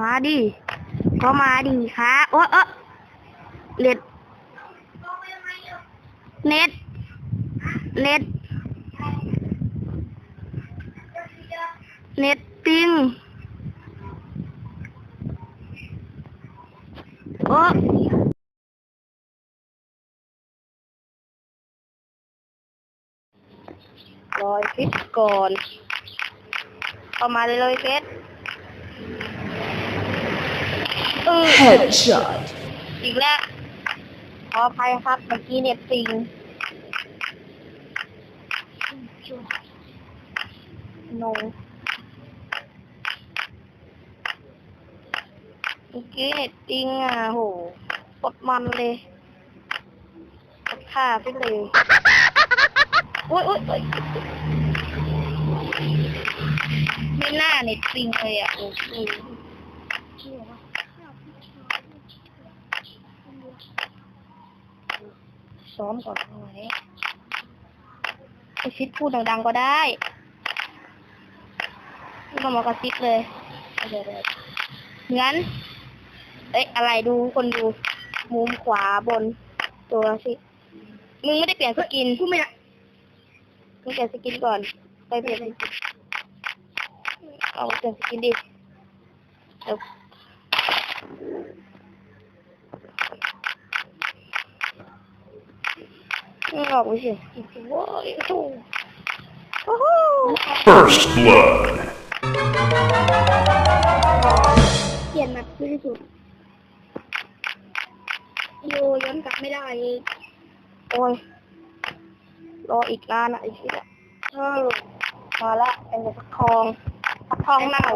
มาดิก็มาดิค่ะโอ้เออเน็ตเน็ตเน็ตเน็ตปิงโอ้รอยฟิตก่อนเข้ามาเลยเลยเฟส เออ Headshot. อีกแล้วขออภัยครับเมื่อกี้เน็ตปิงนงเมื่อกี้เน็ตปิงอะโหกดมันเลยกดฆ่าไปเลยโอ๊ยอ๊ยโอ๊ยไม่น่าเน็ตปิงเลยอะโอ้โห ซ้อมก่อนเอาไว้ไอชิดพูดดังๆก็ได้ไม่ต้องมากระซิบเลยเดี๋ยวๆงั้น เอ้ยอะไรดูคนดู มุมขวาบน ตัวสิมึงไม่ได้เปลี่ยนสกินกูไม่ได้มึงเปลี่ยนสกินก่อน ไปเปลี่ยนสกินเอาเปลี่ยนสกินดิเดี๋ยว ไม่ออกไปสิโอ้ยโอ้โหโอ้โห First blood. เปลี่ยนแบบที่สุดโยย้อนกลับไม่ได้อีกโอ้ยรออีกนานอะไอ้ที่อะเออมาละเป็นฟักทองฟักทองเน่า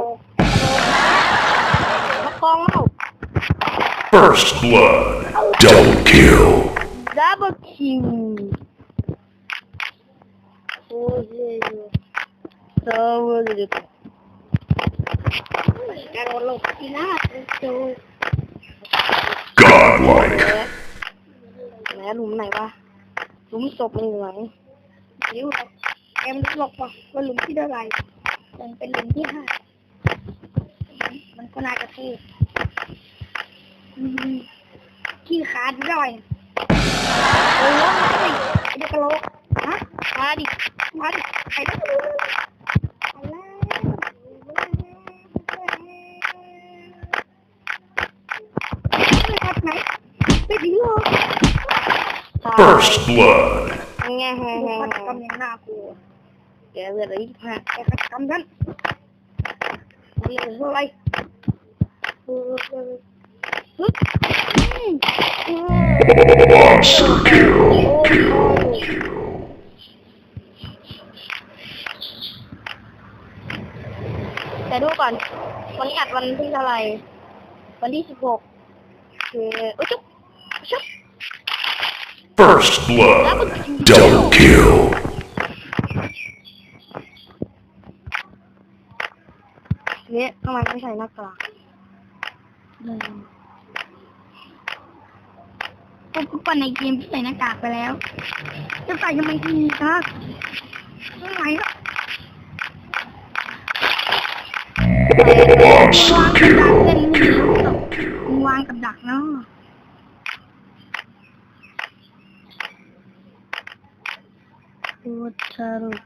ฟักทองเน่า First blood. Double kill. ดับเบิลคิวโอ้ยเจ้าเลยการหลบที่หน้าโจ Godlike. ไหนหลุมไหนวะหลุมศพเหลืองนิ้วแอมหลบว่ะว่าหลุมที่เท่าไหร่มันเป็นหลุมที่ห้ามันก็น่าจะถูกอืมขี้ขาดย่อย Belum kali. Ada kalau Hah? Tadi. Tadi. Ada First blood. Kẻ vừa đấy phạt cái khách cắm rắn Đi, vô đây รรมยังน่ากลัวเดี๋ยวเหลืออีกห้าแต่ฆาตกรรมนั้นเรียกว่าอะไรเออเออฮึบอืมอืม Monster kill. โอ้ยแต่ดูก่อน วันนี้อัดวันที่เท่าไหร่ วันที่สิบหกคืออุ๊ยจุ๊บจุ๊บ First blood. Double kill. เนี่ยทำไมไม่ใส่หน้ากากอืม พวกทุกคนในเกมที่ใส่หน้ากากไปแล้ว จะใส่ทำไมอีกนะไม่ไหวแล้ว Monster kill. Kill. มึงวางกับดักเนาะพูดสรุป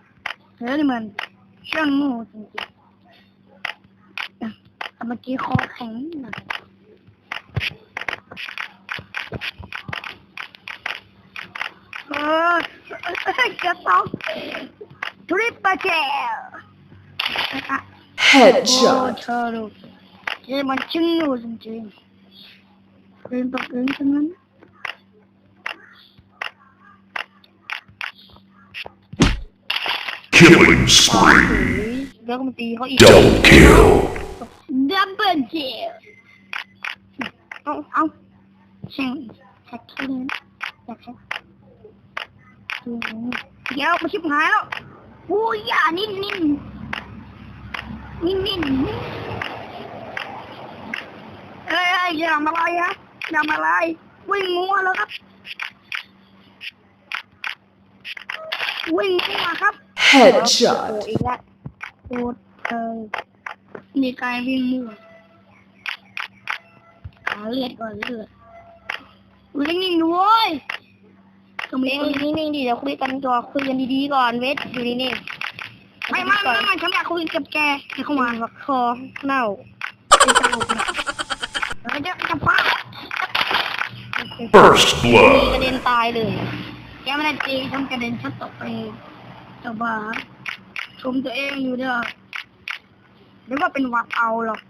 เฮ้ยนี่มันช่างโง่จริงๆอะแต่เมื่อกี้คอแข็งหน่อย Shut Triple tail. Headshot. 얘 맞추는 거지. 왼쪽 왼쪽만. Killing spree. Double kill. Double kill. Oh, oh. Change. That's it. เอาเอาช่างแฮกเกอร์อยากแฮกอืมเดี๋ยวมาชิบหายแล้วโอ้ยอย่านิ่งนิ่งนิ่งนิ่งนิ่งเอ้ยเอ้ยอย่าทำอะไรฮะอย่าทำอะไรวิ่งงัวแล้วครับ วิ่งงัวครับโอ้ Headshot. อีกแล้วโคตรเออนี่กลายวิ่งมั่วาเลือดก่อนเลือดดูนิ่งๆด้วยตรง เอนี้งนิ่งๆดิเดี๋ยวคุยกันก่อนคุยกันดีๆก่อนเวทอยู่นี่นี่ไม่ไม่ไม่ไม่ฉันอยากคุยกับแกแกเข้ามาหักคอเน่าเป็นตลกนะแล้วจะจะฟาด First มีก blood. ระเด็นตายเลยแกไม่ได้ตีฉันกระเด็นฉันตกไปแต่ว่าชมตัวเองอยู่เด้อหรือว่าเป็นหวัดเอาหรอก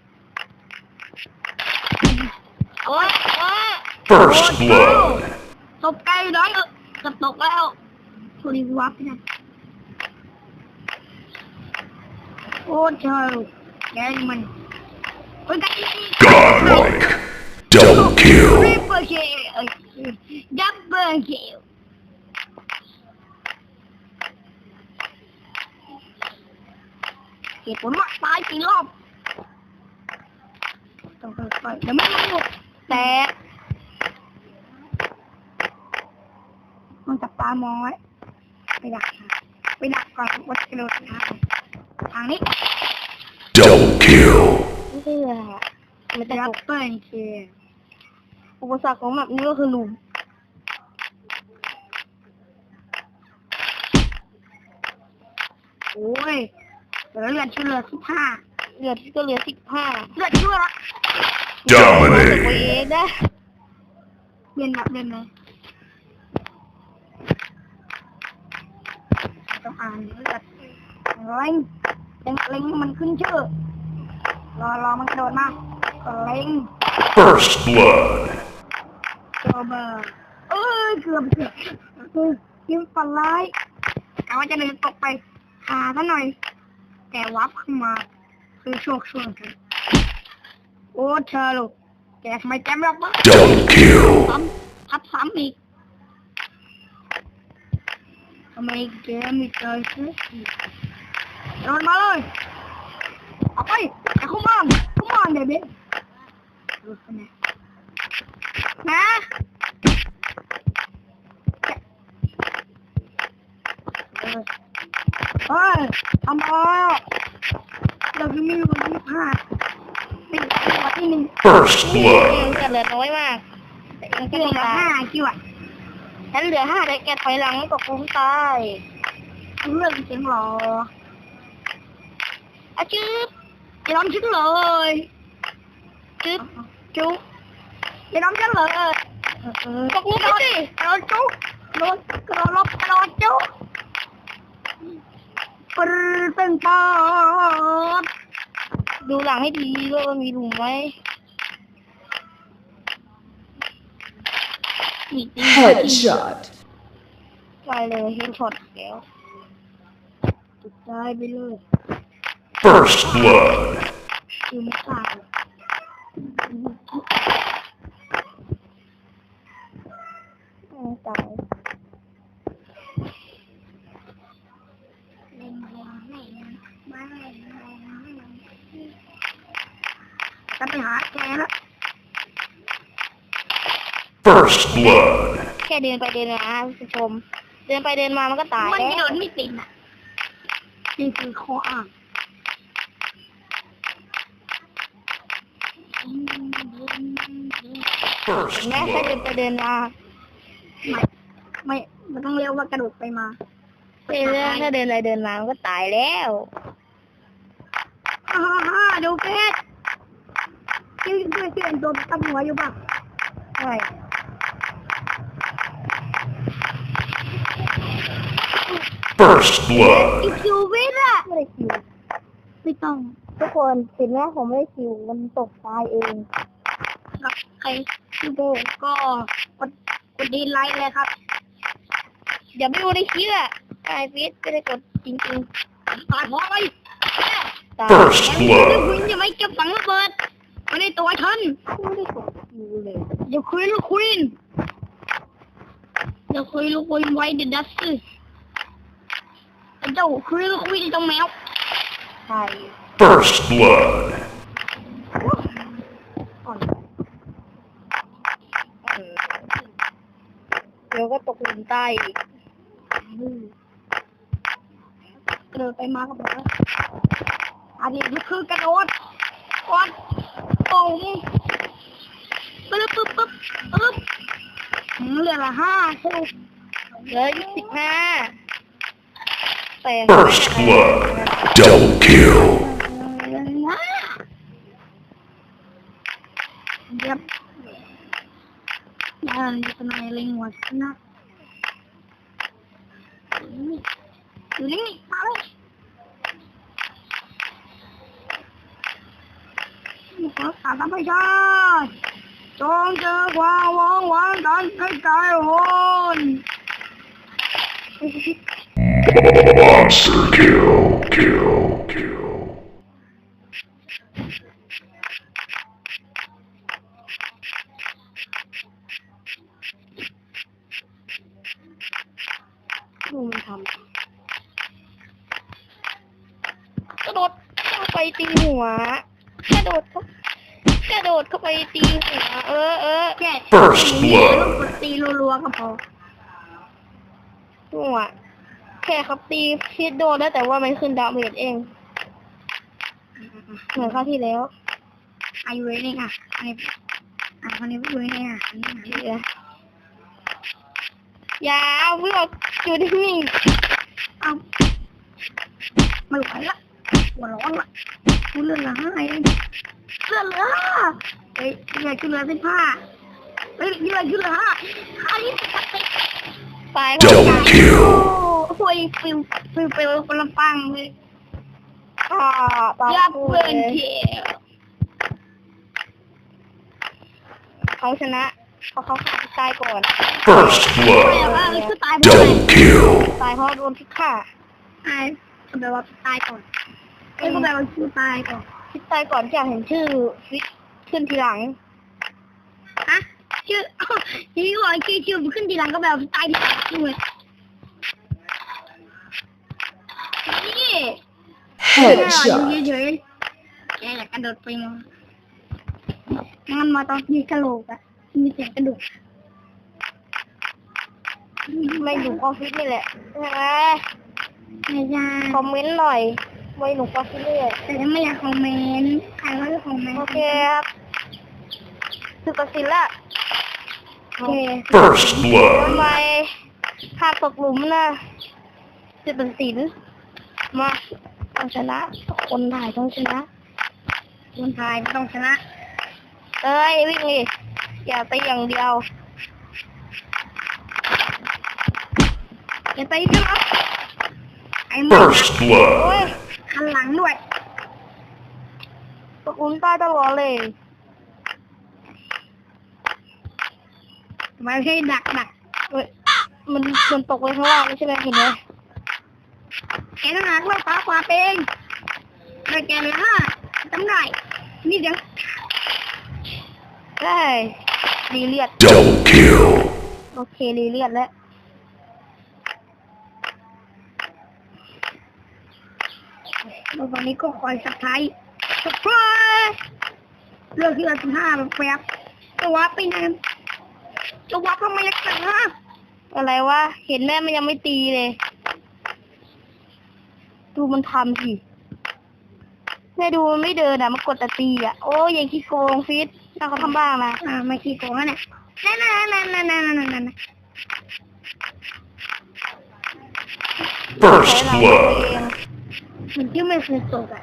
โอ้ยโอ้ย First blood. ตกไกลน้อยเออ จะตกแล้วโทรีวับนะโอ้เธอแกนี่มันเฮ้ยกัน Godlike. Double ทริ kill. ปเปิลคิลดับเบิลคิลเหตุผลว่าตายกี่รอบต้องค่อยๆเดี๋ยวไม่รู้แตก มันจับตามองไว้ไปดักหาไปดักก่อนว่าจะกระโดดทางทางนี้ Double kill. ไม่เชื่อมันจะดัตบกเบิลคิลอุปสรรคของแบบนี้ก็คือหลุมโอ้ยเหลือเลือดชื่อเหลือสิบห้าเหลือก็เหลือสิบห้าเลือดชื่อละตัว Dominate. เองนะเรียนแบบเรียนเลย ต้องอ่านเลือดเล็งเล็งเล็งมันขึ้นชื่อ รอรอมันกระโดดมาก็เล็ง First blood. โจเบอร์เอ้ยเกือบเกือบคือยิ้มฝันร้ายกะว่าจะเดินตกไปหาซะหน่อย แต่วับขึ้นมาคือโชคช่วงกันโอ้เธอลูกแกทำไมแกไม่รับวะ Double kill. ซ้ำทับซ้ำอีก ทำไมแกไม่เจอสักทีโดนมาเลยเอาไปไอ้คุ้มอนคุ้มอนเดี๋ยวเด็กดูสินะนะเออเฮ้ยทำเอาเราคือมีวันที่ห้าไม่วันที่หนึ่ง First เอง blood. จะเหลือน้อยมากแต่เองก็เดือต้อนงละตาห้ายคิวอะ ฉันเหลือห้าแต่แกถอยหลังก็คงตายเรื่องเสียงหรออาจืบจะร้องชื่อเลยจืบจุ๊บจะร้องชื่อเลยตกลุกไปสิกระโดดจุ๊กระโดดกระโดดลบกระโดดจุ๊ปรึตึงปอดดูหลังให้ดีว่ามีหลุมไหม มีตี Headshot. ไปเลยเฮดช็อตแล้วจุดใจไปเลย First blood. คือไม่ตาย ไม่ตาย จะไปหาแกแล้ว First blood. แค่เดินไปเดินมาคุณผู้ชม เดินไปเดินมามันก็ตายมันแล้วเดินไม่ติดอะนี่คือข้ออ้าง First แม้แค่เดิน blood. ไปเดินมาไม่ไม่มันต้องเรียกว่ากระโดดไปมาเดินถ้าเดินไปเดินมามันก็ตายแล้ว ฮ่าฮ่าฮ่าดูเพชรชื่อชื่อชื่อเป็นตัวตั้งหัวอยู่ป่ะ ใช่ First อี blood. คิววิทย์อะไม่ได้คิวไม่ต้องทุกคนเห็นไหมผมไม่ได้คิวมันตกตายเองครับใครที่โบก็กดกดดีไลค์เลยครับอย่าไปดูในคลิปอะไอฟิตไม่ได้กดจริงตายเพราะอะไรๆตาย First คุณ blood. จะไม่เก็บฝังระเบิดไม่ได้ตัวฉันไม่ได้กดคิวเลยอย่าคุยลูกคุยนอย่าคุยลูกคุยนไว้เดดัสซ์ เจ้าคุยลูกคุยนเจ้าแมวใช่ First blood. ก่อนเออเดี๋ยวก็ตกหลุมใต้อีกกระโดดไปมาก็บอกว่าอันนี้คือกระโดดกดตรงปึ๊บปึ๊บปึ๊บปึ๊บอืมเหลือละห้าใช่ไหมเหลือยี่สิบห้าแต่ First blood. Double kill. เย็บอ่าจะเป็นอะไรลิงวะนะอยู่นี่ มาเลยขอสารธรรมชาติจงเจอความหวังหวังกันให้ใจโหน Monster kill. Kill. Kill. ดูมันทำกระโดดเข้าไปตีหัว กระโดดเข้ากระโดดเข้าไปตีหัว เออเออแค่ First ก blood. ดตีรัวๆก็พอหัว แค่เขาตีพิษโดนแล้วแต่ว่ามันขึ้นดาเมจเอง เหมือนคราวที่แล้วอายุเองอะอันนี้อะคนนี้อยู่นี่อะอันนี้เดี๋ยวยาวเพื่ออยู่นิ่งเอาไม่ไหวละหัวร้อนละกูเลือดละห้าเองเลือดเหลือห้าเฮ้ยเลือดขึ้นเหลือสิบห้าเฮ้ยเลือดขึ้นเหลือห้าห้ายี่สิบๆตาย Double โอ้ kill. โหฟิวฟิวฟิวคนละปังเลยอ่าตายยับเบิร์นเทียวเขาชนะเพราะเขาฆ่าพิษตายก่อน First แต่ blood. ว่าคือตายเพราะอะไร Double kill. ตายเพราะโดนพิษฆ่าตายก็แปลว่าตายก่อนไอ้ก็แปลว่าคือตายก่อนพิษตายก่อนที่อยากเห็นชื่อฟิษขึ้นทีหลัง ฮะชื่ออ้าวที่ก่อนชื่อชื่อขึ้นทีหลังก็แบบตายที่ด้วยนี่ Headshot. อยู่ เฉยๆแกอยากกระโดดไปมั้งมันมาตอนมีกระโหลกอะมีเสียงกระดูกไม่หนุ่มออฟฟิศนี่แหละใช่ไหมไม่ใช่คอมเมนต์หน่อยไว้หนุ่มออฟฟิศนี่แหละแต่ถ้าไม่อยากคอมเมนต์ใครว่าจะคอมเมนต์โอเคครับคือตัดสินละโอเค First ทำ blood. ไมพลาดตกหลุมนะจะตัดสิน มาต้องชนะ คนถ่ายต้องชนะ คนไทยไม่ต้องชนะเอ้ยวิ่งดิอย่าไปอย่างเดียวอย่าไปชนะไอ้หมา First โอ้ย blood. คันหลังด้วยตกหลุมใต้ตลอดเลยไม่ใช่ดักดักเอ้ยมันมันตกไปข้างล่างไม่ใช่ไหมเห็นไหม แกต้องหักเราตาขวาเองแต่แกเลยห้าจำได้นี่เดี๋ยวได้รีเลียด Double kill. โอเครีเลียดแล้วแล้วตอนนี้ก็คอยสักไทายสักไพรส์เลือกที่เราสิบห้าแบบแป๊บจะวัดไปไหนจะวัดทำไมยักษ์กันฮะอะไรวะเห็นแม่มันยังไม่ตีเลย ดูมันทำสิแม่ดูมันไม่เดินอะ มันกดตะตีอะ โอ้ยยังขี้โกงฟิตน่าเขาทำบ้างนะอ่าไม่ขี้โกงแล้วเนี่ยนั่นนั่นนั่นนั่นนั่นนั่นนั่น First ใช้หลังตัวเอง blood. มันชื่ไม่เคยตกอะ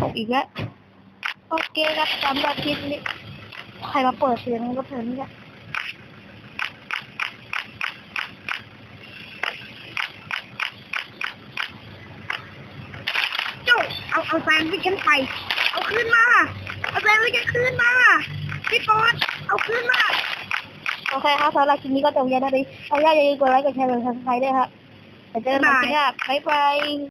ตก อีกแล้ว โอเคครับสำหรับคลิปนี้ ใครมาเปิดเสียงก็เถินนี่แหละโจ้เอาเอาแซนด์วิชฉันไป เอาขึ้นมา เอาแซนด์วิชฉันขึ้นมา พี่กอนเอาขึ้นมา โอเคครับสำหรับคลิปนี้ก็จบแล้วนะดิเอาอย่าลืมกดไลค์กดแชร์กดซับสไครต์ด้วยครับเดี๋ยวเจอกันใหม่คลิปหน้าบ๊ายบาย